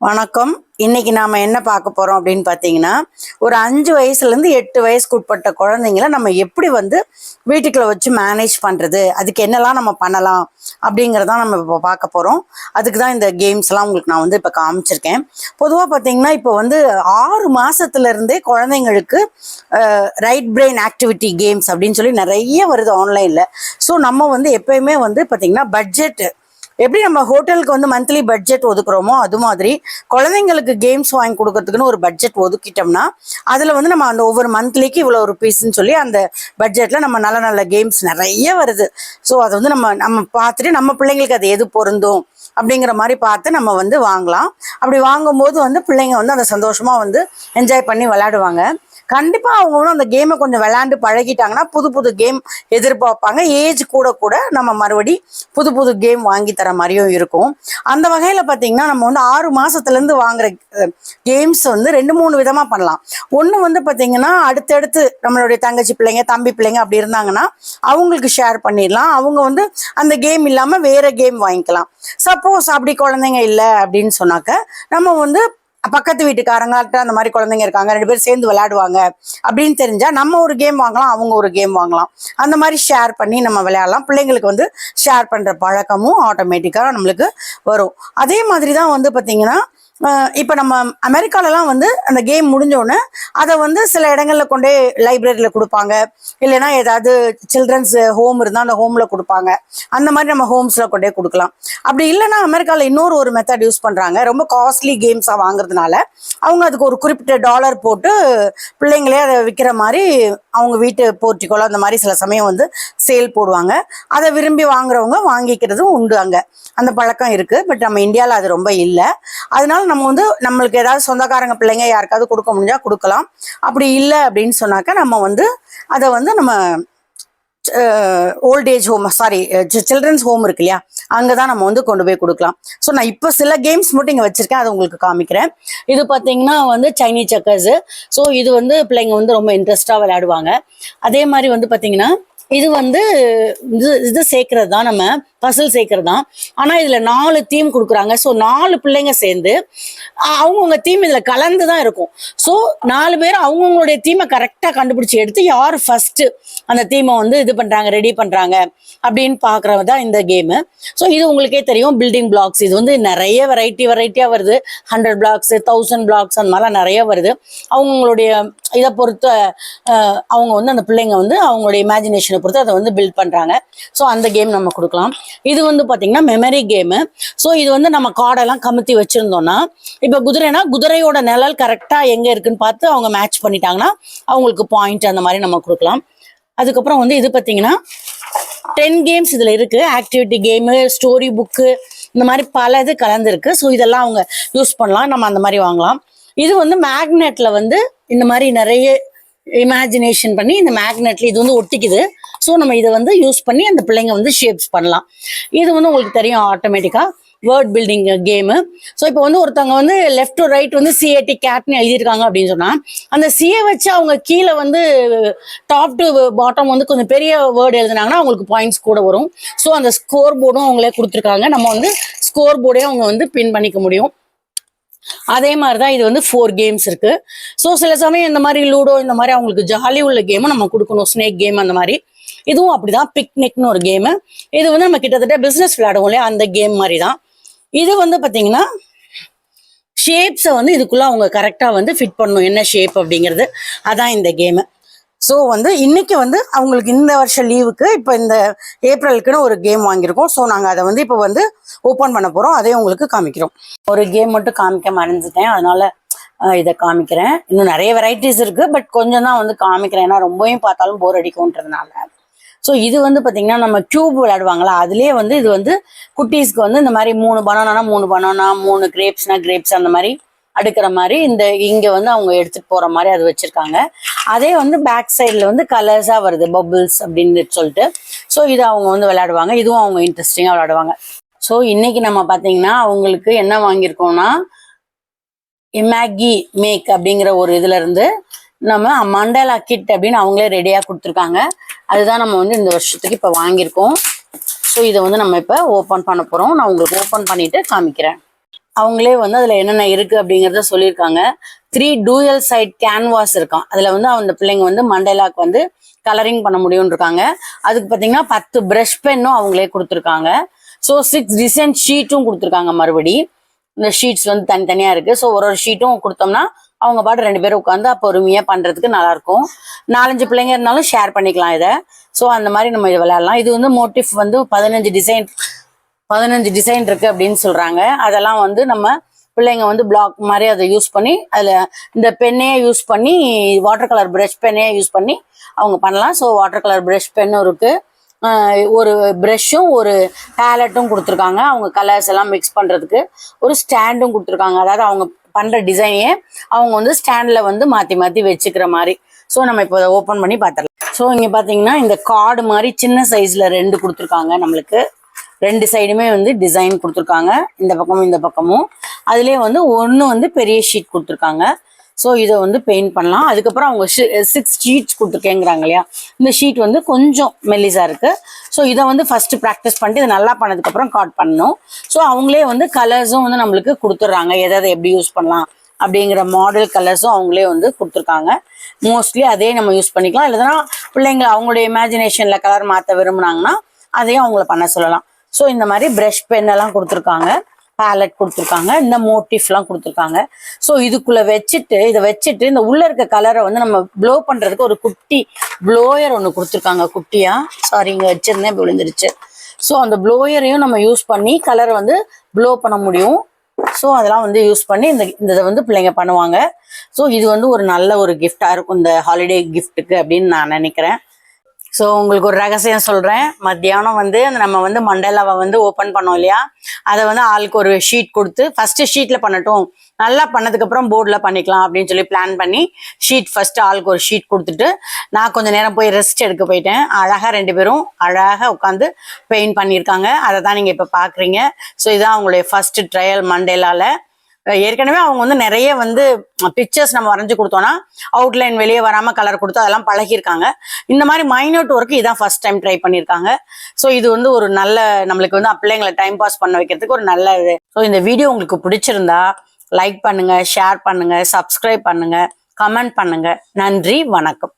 வணக்கம். இன்னைக்கு நாம என்ன பார்க்க போறோம் அப்படின்னு பார்த்தீங்கன்னா ஒரு அஞ்சு வயசுல இருந்து எட்டு வயசுக்கு உட்பட்ட குழந்தைங்கள நம்ம எப்படி வந்து வீட்டுக்குள்ள வச்சு மேனேஜ் பண்றது அதுக்கு என்னெல்லாம் நம்ம பண்ணலாம் அப்படிங்கிறதான் நம்ம இப்போ பார்க்க போறோம். அதுக்கு தான் இந்த கேம்ஸ் எல்லாம் உங்களுக்கு நான் வந்து இப்போ காமிச்சிருக்கேன். பொதுவாக பார்த்தீங்கன்னா இப்போ வந்து ஆறு மாசத்துல இருந்தே குழந்தைங்களுக்கு ரைட் பிரெயின் ஆக்டிவிட்டி கேம்ஸ் அப்படின்னு சொல்லி நிறைய வருது ஆன்லைன்ல ஸோ நம்ம வந்து எப்பயுமே வந்து பார்த்திங்கன்னா பட்ஜெட் எப்படி நம்ம ஹோட்டலுக்கு வந்து மந்த்லி பட்ஜெட் ஒதுக்குறோமோ அது மாதிரி குழந்தைங்களுக்கு கேம்ஸ் வாங்கி கொடுக்கறதுக்குன்னு ஒரு பட்ஜெட் ஒதுக்கிட்டோம்னா அதில் வந்து நம்ம அந்த ஒவ்வொரு மந்த்லிக்கு இவ்வளோ ருபீஸ்ன்னு சொல்லி அந்த பட்ஜெட்டில் நம்ம நல்ல நல்ல கேம்ஸ் நிறைய வருது. ஸோ அதை வந்து நம்ம நம்ம பார்த்துட்டு நம்ம பிள்ளைங்களுக்கு அது எது பொருந்தும் அப்படிங்கிற மாதிரி பார்த்து நம்ம வந்து வாங்கலாம். அப்படி வாங்கும்போது வந்து பிள்ளைங்க வந்து அதை சந்தோஷமாக வந்து என்ஜாய் பண்ணி விளையாடுவாங்க. கண்டிப்பா அவங்க வந்து அந்த கேமை கொஞ்சம் விளையாண்டு பழகிட்டாங்கன்னா புது புது கேம் எதிர்பார்ப்பாங்க. ஏஜ் கூட கூட நம்ம மறுபடி புது புது கேம் வாங்கி தர மாதிரியும் இருக்கும். அந்த வகையில பாத்தீங்கன்னா நம்ம வந்து ஆறு மாசத்துல இருந்து வாங்குற கேம்ஸ் வந்து ரெண்டு மூணு விதமா பண்ணலாம். ஒண்ணு வந்து பாத்தீங்கன்னா அடுத்தடுத்து நம்மளுடைய தங்கச்சி பிள்ளைங்க தம்பி பிள்ளைங்க அப்படி இருந்தாங்கன்னா அவங்களுக்கு ஷேர் பண்ணிடலாம். அவங்க வந்து அந்த கேம் இல்லாம வேற கேம் வாங்கிக்கலாம். சப்போஸ் அப்படி குழந்தைங்க இல்லை அப்படின்னு சொன்னாக்க நம்ம வந்து பக்கத்து வீட்டுக்காரங்கள்ட்ட அந்த மாதிரி குழந்தைங்க இருக்காங்க ரெண்டு பேரும் சேர்ந்து விளையாடுவாங்க அப்படின்னு தெரிஞ்சா நம்ம ஒரு கேம் வாங்கலாம் அவங்க ஒரு கேம் வாங்கலாம். அந்த மாதிரி ஷேர் பண்ணி நம்ம விளையாடலாம். பிள்ளைங்களுக்கு வந்து ஷேர் பண்ற பழக்கமும் ஆட்டோமேட்டிக்காக நம்மளுக்கு வரும். அதே மாதிரி தான் வந்து பார்த்தீங்கன்னா இப்போ நம்ம அமெரிக்காலலாம் வந்து அந்த கேம் முடிஞ்சோடனே அதை வந்து சில இடங்களில் கொண்டே லைப்ரரியில் கொடுப்பாங்க. இல்லைன்னா ஏதாவது சில்ட்ரன்ஸ் ஹோம் இருந்தால் அந்த ஹோமில் கொடுப்பாங்க. அந்த மாதிரி நம்ம ஹோம்ஸில் கொண்டே கொடுக்கலாம். அப்படி இல்லைன்னா அமெரிக்காவில் இன்னொரு ஒரு மெத்தட் யூஸ் பண்ணுறாங்க ரொம்ப காஸ்ட்லி கேம்ஸாக வாங்குறதுனால அவங்க அதுக்கு ஒரு குறிப்பிட்ட டாலர் போட்டு பிள்ளைங்களே அதை விற்கிற மாதிரி அவங்க வீட்டு போர்ட்டிக்கோல அந்த மாதிரி சில சமயம் வந்து சேல் போடுவாங்க. அதை விரும்பி வாங்குறவங்க வாங்கிக்கிறதும் உண்டு அங்கே. அந்த பழக்கம் இருக்குது பட் நம்ம இந்தியாவில் அது ரொம்ப இல்லை. அதனால நம்ம வந்து நம்மளுக்கு ஏதாவது சொந்தக்காரங்க பிள்ளைங்க யாருக்காவது கொடுக்க முடிஞ்சா கொடுக்கலாம். அப்படி இல்லை அப்படின்னு சொன்னாக்கா நம்ம வந்து அதை வந்து நம்ம old age home sorry children's home இருக்கு இல்லையா? அங்கே தான் நம்ம வந்து கொண்டு போய் கொடுக்கலாம். ஸோ நான் இப்போ சில கேம்ஸ் மட்டும் இங்கே வச்சிருக்கேன். அதை உங்களுக்கு காமிக்கிறேன். இது பார்த்தீங்கன்னா வந்து சைனீஸ் செக்கர்ஸு ஸோ இது வந்து பிள்ளைங்க வந்து ரொம்ப இன்ட்ரெஸ்டாக விளையாடுவாங்க. அதே மாதிரி வந்து பார்த்தீங்கன்னா இது வந்து இது இது சேர்க்கறது தான் நம்ம பசில் சேர்க்கறது தான் ஆனால் இதில் நாலு தீம் கொடுக்குறாங்க. ஸோ நாலு பிள்ளைங்க சேர்ந்து அவங்கவுங்க தீம் இதில் கலந்து தான் இருக்கும். ஸோ நாலு பேர் அவங்கவுங்களுடைய தீமை கரெக்டாக கண்டுபிடிச்சி எடுத்து யார் ஃபஸ்ட்டு அந்த தீமை வந்து இது பண்ணுறாங்க ரெடி பண்ணுறாங்க அப்படின்னு பார்க்குறது தான் இந்த கேமு ஸோ இது உங்களுக்கே தெரியும் பில்டிங் பிளாக்ஸ் இது வந்து நிறைய வெரைட்டி வெரைட்டியாக வருது. ஹண்ட்ரட் பிளாக்ஸ் தௌசண்ட் பிளாக்ஸ் அந்த மாதிரிலாம் நிறைய வருது. அவங்களுடைய இதை பொறுத்த அவங்க வந்து அந்த பிள்ளைங்க வந்து அவங்களுடைய இமேஜினேஷனை பொறுத்து அதை வந்து பில்ட் பண்ணுறாங்க ஸோ அந்த கேம் நம்ம கொடுக்கலாம். இது வந்து பார்த்தீங்கன்னா மெமரி கேமு ஸோ இது வந்து நம்ம கார்டெல்லாம் கமுத்தி வச்சுருந்தோம்னா இப்போ குதிரைனா குதிரையோட நிழல் கரெக்டாக எங்கே இருக்குன்னு பார்த்து அவங்க மேட்ச் பண்ணிட்டாங்கன்னா அவங்களுக்கு பாயிண்ட் அந்த மாதிரி நம்ம கொடுக்கலாம். அதுக்கப்புறம் வந்து இது பார்த்தீங்கன்னா டென் கேம்ஸ் இதில் இருக்குது ஆக்டிவிட்டி கேமு ஸ்டோரி புக்கு இந்த மாதிரி பல இது கலந்துருக்கு. ஸோ இதெல்லாம் அவங்க யூஸ் பண்ணலாம். நம்ம அந்த மாதிரி வாங்கலாம். இது வந்து மேக்னெட்டில் வந்து இந்த மாதிரி நிறைய இமேஜினேஷன் பண்ணி இந்த மேக்னெட்ல இது வந்து ஒட்டிக்குது. ஸோ நம்ம இதை வந்து யூஸ் பண்ணி அந்த பிள்ளைங்க வந்து ஷேப்ஸ் பண்ணலாம். இது வந்து உங்களுக்கு தெரியும் ஆட்டோமேட்டிக்காக வேர்ட் பில்டிங் கேமு ஸோ இப்போ வந்து ஒருத்தவங்க வந்து லெஃப்ட் டு ரைட் வந்து சிஏடி கேட்னு எழுதியிருக்காங்க அப்படின்னு சொன்னால் அந்த சிஏ வச்சு அவங்க கீழே வந்து டாப் டு பாட்டம் வந்து கொஞ்சம் பெரிய வேர்டு எழுதுனாங்கன்னா அவங்களுக்கு பாயிண்ட்ஸ் கூட வரும். ஸோ அந்த ஸ்கோர் போர்டும் அவங்களே கொடுத்துருக்காங்க. நம்ம வந்து ஸ்கோர் போர்டே அவங்க வந்து பின் பண்ணிக்க முடியும். அதே மாதிரி தான் இது வந்து ஃபோர் கேம்ஸ் இருக்கு. ஸோ சில சமயம் இந்த மாதிரி லூடோ இந்த மாதிரி அவங்களுக்கு ஜாலி உள்ள கேமும் நம்ம கொடுக்கணும் ஸ்னேக் கேம் அந்த மாதிரி. இதுவும் அப்படிதான் பிக்னிக்னு ஒரு கேமு இது வந்து நம்ம கிட்டத்தட்ட பிஸ்னஸ் விளையாடுவோம் இல்லையா? அந்த கேம் மாதிரி தான் இது வந்து பார்த்தீங்கன்னா ஷேப்ஸை வந்து இதுக்குள்ள அவங்க கரெக்டாக வந்து ஃபிட் பண்ணணும். என்ன ஷேப் அப்படிங்கிறது. அதான் இந்த கேமு ஸோ வந்து இன்னைக்கு வந்து அவங்களுக்கு இந்த வருஷம் லீவுக்கு இப்போ இந்த ஏப்ரலுக்குன்னு ஒரு கேம் வாங்கியிருக்கோம். ஸோ நாங்கள் அதை வந்து இப்போ வந்து ஓப்பன் பண்ண போகிறோம் அதே உங்களுக்கு காமிக்கிறோம். ஒரு கேம் மட்டும் காமிக்க மறைஞ்சிட்டேன் அதனால இதை காமிக்கிறேன். இன்னும் நிறைய வெரைட்டிஸ் இருக்குது பட் கொஞ்சம் தான் வந்து காமிக்கிறேன். ஏன்னா ரொம்பவும் பார்த்தாலும் போர் அடிக்கும்ன்றதுனால. ஸோ இது வந்து பார்த்தீங்கன்னா நம்ம கியூப் விளையாடுவாங்களா அதுலேயே வந்து இது வந்து குட்டீஸ்க்கு வந்து இந்த மாதிரி மூணு பனானா மூணு பனானா மூணு கிரேப்ஸ்னா கிரேப்ஸ் அந்த மாதிரி அடுக்கிற மாதிரி இந்த இங்கே வந்து அவங்க எடுத்துகிட்டு போகிற மாதிரி அது வச்சுருக்காங்க. அதே வந்து பேக் சைடில் வந்து கலர்ஸாக வருது பபுள்ஸ் அப்படின்னு சொல்லிட்டு. ஸோ இது அவங்க வந்து விளையாடுவாங்க. இதுவும் அவங்க இன்ட்ரெஸ்டிங்காக விளையாடுவாங்க. ஸோ இன்னைக்கு நம்ம பார்த்தீங்கன்னா அவங்களுக்கு என்ன வாங்கியிருக்கோம்னா இமேகி மேக் அப்படிங்கிற ஒரு இதுல இருந்து நம்ம மண்டலா கிட் அப்படின்னு அவங்களே ரெடியாக கொடுத்துருக்காங்க. அதுதான் நம்ம வந்து இந்த வருஷத்துக்கு இப்போ வாங்கியிருக்கோம். ஸோ இதை வந்து நம்ம இப்போ ஓப்பன் பண்ண போகிறோம் நான் உங்களுக்கு ஓப்பன் பண்ணிட்டு காமிக்கிறேன். அவங்களே வந்து அதுல என்னென்ன இருக்கு அப்படிங்கறத சொல்லியிருக்காங்க. த்ரீ டூயல் சைட் கேன்வாஸ் இருக்கான் அதுல வந்து அந்த பிள்ளைங்க வந்து மண்டேலாக்கு வந்து கலரிங் பண்ண முடியும்னு இருக்காங்க. அதுக்கு பாத்தீங்கன்னா பத்து பிரஷ் பென்னும் அவங்களே கொடுத்துருக்காங்க. ஸோ சிக்ஸ் டிசைன் ஷீட்டும் கொடுத்துருக்காங்க மறுபடி. இந்த ஷீட்ஸ் வந்து தனித்தனியா இருக்கு. ஸோ ஒரு ஒரு ஷீட்டும் கொடுத்தோம்னா அவங்க பாட்டு ரெண்டு பேரும் உட்காந்து பொறுமையா பண்றதுக்கு நல்லா இருக்கும் நாலஞ்சு பிள்ளைங்க இருந்தாலும் ஷேர் பண்ணிக்கலாம் இதை. ஸோ அந்த மாதிரி நம்ம இது விளையாடலாம். இது வந்து மோட்டிவ் வந்து பதினஞ்சு டிசைன் பதினஞ்சு டிசைன் இருக்கு அப்படின்னு சொல்றாங்க. அதெல்லாம் வந்து நம்ம பிள்ளைங்க வந்து பிளாக் மாதிரி அதை யூஸ் பண்ணி அதில் இந்த பெண்ணையே யூஸ் பண்ணி வாட்டர் கலர் ப்ரஷ் பெண்ணையே யூஸ் பண்ணி அவங்க பண்ணலாம். ஸோ வாட்டர் கலர் ப்ரஷ் பென்னும் இருக்கு. ஒரு ப்ரெஷ்ஷும் ஒரு பேலட்டும் கொடுத்துருக்காங்க. அவங்க கலர்ஸ் எல்லாம் மிக்ஸ் பண்ணுறதுக்கு ஒரு ஸ்டாண்டும் கொடுத்துருக்காங்க. அதாவது அவங்க பண்ணுற டிசைனையே அவங்க வந்து ஸ்டாண்டில் வந்து மாற்றி மாற்றி வச்சுக்கிற மாதிரி. ஸோ நம்ம இப்போ ஓப்பன் பண்ணி பார்த்துடலாம். ஸோ இங்கே பார்த்தீங்கன்னா இந்த கார்டு மாதிரி சின்ன சைஸில் ரெண்டு கொடுத்துருக்காங்க நம்மளுக்கு. ரெண்டு சைடுமே வந்து டிசைன் கொடுத்துருக்காங்க. இந்த பக்கமும் இந்த பக்கமும். அதுலேயே வந்து ஒன்று வந்து பெரிய ஷீட் கொடுத்துருக்காங்க. ஸோ இதை வந்து பெயிண்ட் பண்ணலாம். அதுக்கப்புறம் அவங்க சிக்ஸ் ஷீட்ஸ் கொடுத்துருக்கேங்கிறாங்க இல்லையா? இந்த ஷீட் வந்து கொஞ்சம் மெல்லிஸாக இருக்குது ஸோ இதை வந்து ஃபஸ்ட்டு ப்ராக்டிஸ் பண்ணிட்டு இதை நல்லா பண்ணதுக்கப்புறம் காட் பண்ணணும். ஸோ அவங்களே வந்து கலர்ஸும் வந்து நம்மளுக்கு கொடுத்துட்றாங்க. எதை எதை எப்படி யூஸ் பண்ணலாம் அப்படிங்கிற மாடல் கலர்ஸும் அவங்களே வந்து கொடுத்துருக்காங்க. மோஸ்ட்லி அதே நம்ம யூஸ் பண்ணிக்கலாம். இல்லைன்னா பிள்ளைங்க அவங்களுடைய இமேஜினேஷனில் கலர் மாற்ற விரும்புனாங்கன்னா அதையும் அவங்கள பண்ண சொல்லலாம். ஸோ இந்த மாதிரி ப்ரஷ் பென் எல்லாம் கொடுத்துருக்காங்க. பேலட் கொடுத்துருக்காங்க. இந்த மோட்டிஃப்லாம் கொடுத்துருக்காங்க. ஸோ இதுக்குள்ளே வச்சுட்டு இதை வச்சுட்டு இந்த உள்ளே இருக்க கலரை வந்து நம்ம ப்ளோ பண்றதுக்கு ஒரு குட்டி ப்ளோயர் ஒன்று கொடுத்துருக்காங்க. குட்டியாக சாரி இங்கே வச்சுருந்தேன் இப்போ விழுந்துருச்சு. ஸோ அந்த ப்ளோயரையும் நம்ம யூஸ் பண்ணி கலரை வந்து ப்ளோ பண்ண முடியும். ஸோ அதெல்லாம் வந்து யூஸ் பண்ணி இந்த இந்த இதை வந்து பிள்ளைங்க பண்ணுவாங்க. ஸோ இது வந்து ஒரு நல்ல ஒரு கிஃப்டாக இருக்கும். இந்த ஹாலிடே கிஃப்ட்டுக்கு அப்படின்னு நான் நினைக்கிறேன். ஸோ உங்களுக்கு ஒரு ரகசியம் சொல்கிறேன் மத்தியானம் வந்து அந்த நம்ம வந்து மண்டேலாவை வந்து ஓப்பன் பண்ணோம் இல்லையா? அதை வந்து ஆளுக்கு ஒரு ஷீட் கொடுத்து ஃபஸ்ட்டு ஷீட்டில் பண்ணட்டும். நல்லா பண்ணதுக்கப்புறம் போர்டில் பண்ணிக்கலாம் அப்படின்னு சொல்லி பிளான் பண்ணி ஷீட் ஃபஸ்ட்டு ஆளுக்கு ஒரு ஷீட் கொடுத்துட்டு நான் கொஞ்சம் நேரம் போய் ரெஸ்ட் எடுக்க போயிட்டேன். அழகாக ரெண்டு பேரும் அழகாக உட்காந்து பெயிண்ட் பண்ணியிருக்காங்க. அதை தான் நீங்கள் இப்போ பார்க்குறீங்க ஸோ இதுதான் அவங்களுடைய ஃபஸ்ட்டு ட்ரையல் மண்டேலாவில் ஏற்கனவே அவங்க வந்து நிறைய வந்து பிக்சர்ஸ் நம்ம வரைஞ்சி கொடுத்தோம்னா அவுட்லைன் வெளியே வராமல் கலர் கொடுத்து அதெல்லாம் பழகியிருக்காங்க. இந்த மாதிரி மைனோட் ஒர்க்கு இதான் ஃபர்ஸ்ட் டைம் ட்ரை பண்ணியிருக்காங்க. ஸோ இது வந்து ஒரு நல்ல நம்மளுக்கு வந்து பிள்ளைங்களை டைம் பாஸ் பண்ண வைக்கிறதுக்கு ஒரு நல்ல இது. ஸோ இந்த வீடியோ உங்களுக்கு பிடிச்சிருந்தா லைக் பண்ணுங்க ஷேர் பண்ணுங்க சப்ஸ்கிரைப் பண்ணுங்க கமெண்ட் பண்ணுங்க. நன்றி வணக்கம்.